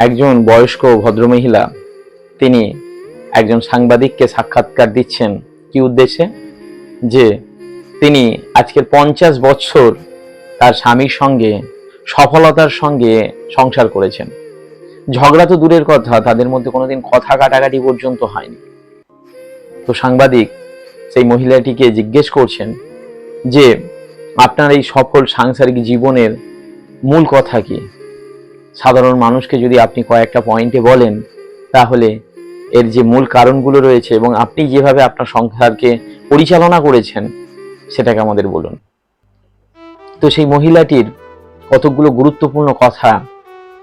একজন বয়স্ক ভদ্রমহিলা, তিনি একজন সাংবাদিককে সাক্ষাৎকার দিচ্ছেন কি উদ্দেশ্যে? যে তিনি আজকের পঞ্চাশ বছর তার স্বামীর সঙ্গে, সফলতার সঙ্গে সংসার করেছেন। ঝগড়া তো দূরের কথা, তাদের মধ্যে কোনোদিন কথা কাটাকাটি পর্যন্ত হয়নি। তো সাংবাদিক সেই মহিলাটিকে জিজ্ঞেস করছেন যে, আপনার এই সফল সাংসারিক জীবনের মূল কথা কি? সাধারণ মানুষকে যদি আপনি কয়েকটা পয়েন্টে বলেন, তাহলে এর যে মূল কারণগুলো রয়েছে এবং আপনি যেভাবে আপনার সংসারকে পরিচালনা করেছেন, সেটাকে আমাদের বলুন। তো সেই মহিলাটির কতকগুলো গুরুত্বপূর্ণ কথা,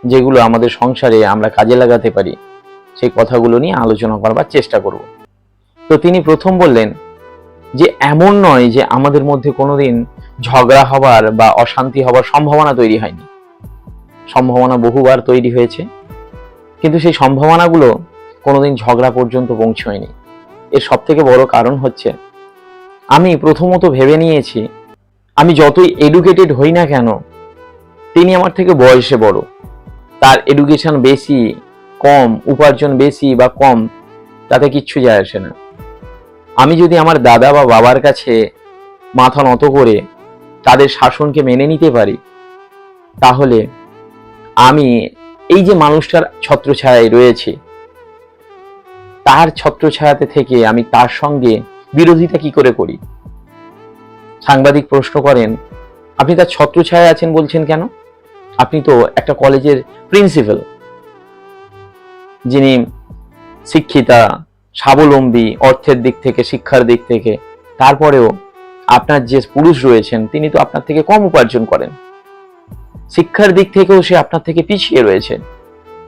যেগুলো আমাদের সংসারে আমরা কাজে লাগাতে পারি, সেই কথাগুলো নিয়ে আলোচনা করবার চেষ্টা করব। তো তিনি প্রথম বললেন যে, এমন নয় যে আমাদের মধ্যে কোনোদিন ঝগড়া হবার বা অশান্তি হবার সম্ভাবনা তৈরি হয়নি। সম্ভাবনা বহুবার তৈরি হয়েছে, কিন্তু সেই সম্ভাবনাগুলো কোনোদিন ঝগড়া পর্যন্ত পৌঁছয়নি। এর সব থেকে বড় কারণ হচ্ছে, আমি প্রথমত ভেবে নিয়েছি, আমি যতই এডুকেটেড হই না কেন, তিনি আমার থেকে বয়সে বড়। তার এডুকেশন বেশি, কম, উপার্জন বেশি বা কম, তাতে কিচ্ছু যায় আসে না। আমি যদি আমার দাদা বা বাবার কাছে মাথা নত করে তাদের শাসনকে মেনে নিতে পারি, তাহলে আমি এই যে মানুষটার ছত্রছায়ায় রয়েছে, তার ছত্রছায়াতে থেকে আমি তার সঙ্গে বিরোধিতা কি করে করি? সাংবাদিক প্রশ্ন করেন, আপনি তার ছত্রছায়ায় আছেন বলছেন কেন? আপনি তো একটা কলেজের প্রিন্সিপাল, যিনি শিক্ষিতা, স্বাবলম্বী, অর্থের দিক থেকে, শিক্ষার দিক থেকে, তারপরেও আপনার যে পুরুষ রয়েছেন, তিনি তো আপনার থেকে কম উপার্জন করেন। শিক্ষার দিক থেকেও সে আপনার থেকে পিছিয়ে রয়েছে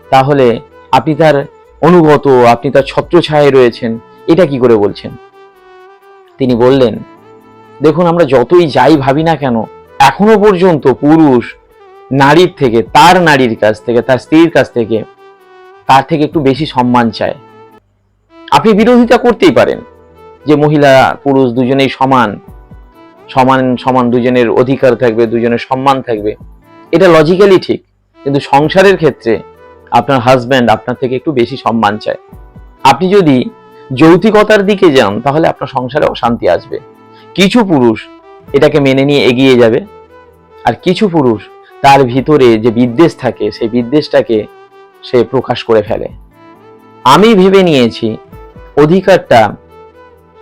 তাহলে আপনি তার অনুগত, আপনি তার ছত্রছায়ায় রয়েছেন, এটা কি করে বলছেন? তিনি বললেন, দেখুন, আমরা যতই যাই ভাবি না কেন, এখনও পর্যন্ত পুরুষ নারীর থেকে, তার নারীর কাছ থেকে, তার স্ত্রীর কাছ থেকে, তার থেকে একটু বেশি সম্মান চায়। আপনি বিরোধিতা করতেই পারেন যে মহিলা, পুরুষ দুজনেই সমান। সমান সমান দুজনের অধিকার থাকবে, দুজনের সম্মান থাকবে। এটা লজিক্যালি ঠিক, কিন্তু সংসারের ক্ষেত্রে আপনার হাজব্যান্ড আপনার থেকে একটু বেশি সম্মান চায়। আপনি যদি যৌতিকতার দিকে যান, তাহলে আপনার সংসারে অশান্তি আসবে। কিছু পুরুষ এটাকে মেনে নিয়ে এগিয়ে যাবে, আর কিছু পুরুষ তার ভিতরে যে বিদ্বেষ থাকে, সেই বিদ্বেষটাকে সে প্রকাশ করে ফেলে। আমি ভেবে নিয়েছি, অধিকারটা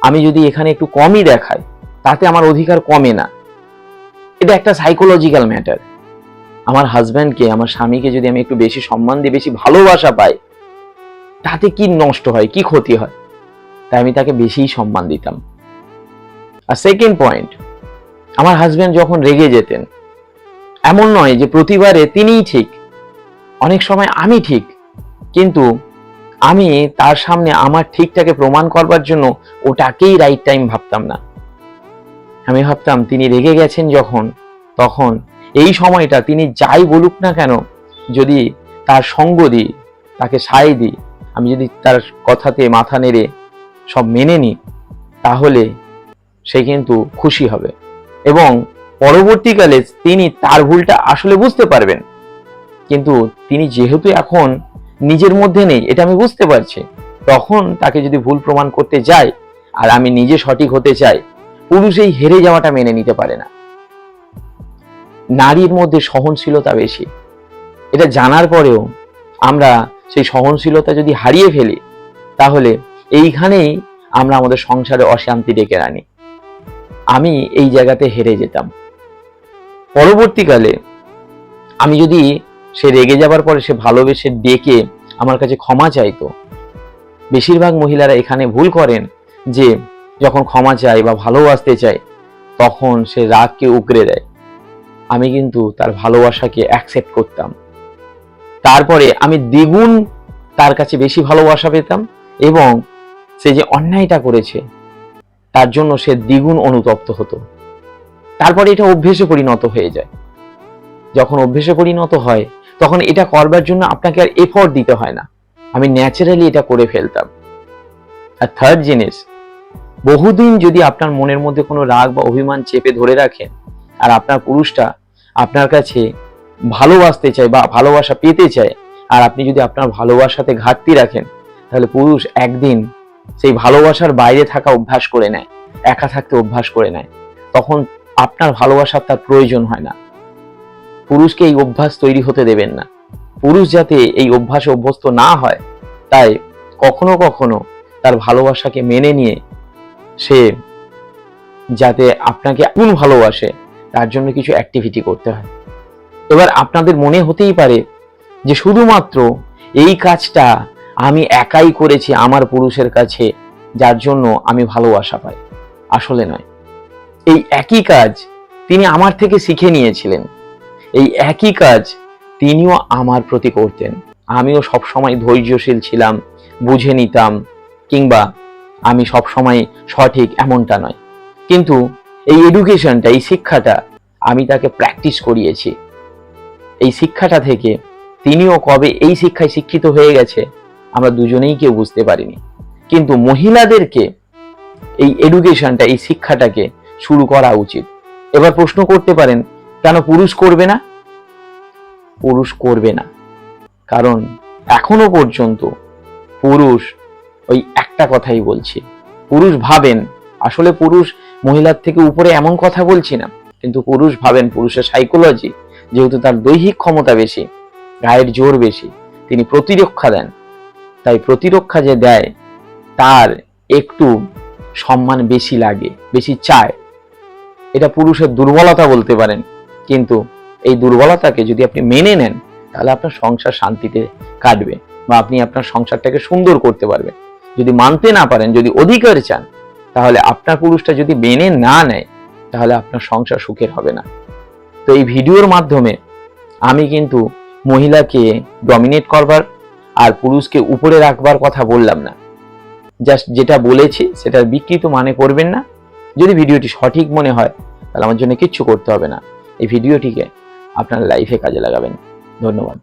আমি যদি এখানে একটু কমই দেখাই, তাতে আমার অধিকার কমে না। এটা একটা সাইকোলজিক্যাল ম্যাটার আমার হাজব্যান্ডকে আমার স্বামীকে যদি আমি একটু বেশি সম্মান দিই, বেশি ভালোবাসা পাই, তাতে কি নষ্ট হয়, কি ক্ষতি হয়? তাই আমি তাকে বেশিই সম্মান দিতাম। আর সেকেন্ড পয়েন্ট আমার হাজব্যান্ড যখন রেগে যেতেন, এমন নয় যে প্রতিবারে তিনিই ঠিক, অনেক সময় আমি ঠিক, কিন্তু আমি তার সামনে আমার ঠিকটাকে প্রমাণ করবার জন্য ওটাকেই রাইট টাইম ভাবতাম না। আমি ভাবতাম, তিনি রেগে গেছেন যখন, তখন এই সময়টা তিনি যাই বলুক না কেন, যদি তার সঙ্গ দিই, তাকে সায় দিই, আমি যদি তার কথাতে মাথা নেড়ে সব মেনে নিই, তাহলে সে কিন্তু খুশি হবে। এবং পরবর্তীকালে তিনি তার ভুলটা আসলে বুঝতে পারবেন। কিন্তু তিনি যেহেতু এখন নিজের মধ্যে নেই, এটা আমি বুঝতে পারছি। তখন তাকে যদি ভুল প্রমাণ করতে যাই, আর আমি নিজে সঠিক হতে চাই, পুরুষ এই হেরে যাওয়াটা মেনে নিতে পারে না। নারীর মধ্যে সহনশীলতা বেশি। এটা জানার পরেও আমরা সেই সহনশীলতা যদি হারিয়ে ফেলি, তাহলে এইখানেই আমরা আমাদের সংসারে অশান্তি ডেকে আনি। আমি এই জায়গাতে হেরে যেতাম। পরবর্তীকালে আমি যদি সে রেগে যাবার পরে সে ভালোবেসে ডেকে আমার কাছে ক্ষমা চাইতো, বেশিরভাগ মহিলারা এখানে ভুল করেন যে যখন ক্ষমা চায় বা ভালোবাসতে চায়, তখন সে রাগকে উগরে দেয়। আমি কিন্তু তার ভালোবাসাকে অ্যাকসেপ্ট করতাম। তারপরে আমি দ্বিগুণ তার কাছে বেশি ভালোবাসা পেতাম এবং সে যে অন্যায়টা করেছে, তার জন্য সে দ্বিগুণ অনুতপ্ত হতো। তারপরে এটা অভ্যেসে পরিণত হয়ে যায়। যখন অভ্যেসে পরিণত হয়, তখন এটা করবার জন্য আপনাকে আর এফোর্ট দিতে হয় না। আমি ন্যাচারালি এটা করে ফেলতাম। আর থার্ড জিনিস, বহুদিন যদি আপনার মনের মধ্যে কোনো রাগ বা অভিমান চেপে ধরে রাখেন আর আপনার পুরুষটা আপনার কাছে ভালোবাসতে চায় বা ভালোবাসা পেতে চায়, আর আপনি যদি আপনার ভালোবাসাতে ঘাটতি রাখেন, তাহলে পুরুষ একদিন সেই ভালোবাসার বাইরে থাকা অভ্যাস করে নেয়, একা থাকতে অভ্যাস করে নেয়। তখন আপনার ভালোবাসার তার প্রয়োজন হয় না। পুরুষকে এই অভ্যাস তৈরি হতে দেবেন না। পুরুষ যাতে এই অভ্যাসে অভ্যস্ত না হয়, তাই কখনো কখনো তার ভালোবাসাকে মেনে নিয়ে সে যাতে আপনাকে আপন ভালোবাসে তার জন্য কিছু অ্যাক্টিভিটি করতে হয়। এবার আপনাদের মনে হতেই পারে যে শুধুমাত্র এই কাজটা আমি একাই করেছি আমার পুরুষের কাছে, যার জন্য আমি ভালোবাসা পাই। আসলে নয়। এই একই কাজ তিনি আমার থেকে শিখে নিয়েছিলেন। এই একই কাজ তিনিও আমার প্রতি করতেন। আমিও সবসময় ধৈর্যশীল ছিলাম, বুঝে নিতাম, কিংবা আমি সবসময় সঠিক এমনটা নয়। কিন্তু এই এডুকেশনটা এই শিক্ষাটা আমি তাকে প্র্যাকটিস করিয়েছি। এই শিক্ষাটা থেকে তিনিও কবে এই শিক্ষায় শিক্ষিত হয়ে গেছে, আমরা দুজনেই কেউ বুঝতে পারিনি। কিন্তু মহিলাদেরকে এই এডুকেশনটা এই শিক্ষাটাকে শুরু করা উচিত। এবার প্রশ্ন করতে পারেন, কেন পুরুষ করবে না? পুরুষ করবে না। কারণ এখনও পর্যন্ত পুরুষ, ওই একটা কথাই বলছে, পুরুষ ভাবেন আসলে পুরুষ মহিলার থেকে উপরে এমন কথা বলছি না, কিন্তু পুরুষ ভাবেন পুরুষের সাইকোলজি যেহেতু তার দৈহিক ক্ষমতা বেশি, গায়ের জোর বেশি, তিনি প্রতিরক্ষা দেন। তাই প্রতিরক্ষা যে দেয়, তার একটু সম্মান বেশি লাগে, বেশি চায়। এটা পুরুষের দুর্বলতা বলতে পারেন, কিন্তু এই দুর্বলতাকে যদি আপনি মেনে নেন, তাহলে আপনার সংসার শান্তিতে কাটবে বা আপনি আপনার সংসারটাকে সুন্দর করতে পারবেন। যদি মানতে না পারেন, যদি অধিকার চান তাহলে আপনার পুরুষটা যদি মেনে না নেয়, তাহলে আপনার সংসার সুখের হবে না। তো এই ভিডিওর মাধ্যমে আমি কিন্তু মহিলাকে ডমিনেট করবার আর পুরুষকে উপরে রাখবার কথা বললাম না। জাস্ট যেটা বলেছি, সেটার বিকৃত মানে করবেন না। যদি ভিডিওটি সঠিক মনে হয়, তাহলে আমার জন্য কিচ্ছু করতে হবে না। এই ভিডিওটিকে আপনার লাইফে কাজে লাগাবেন। ধন্যবাদ।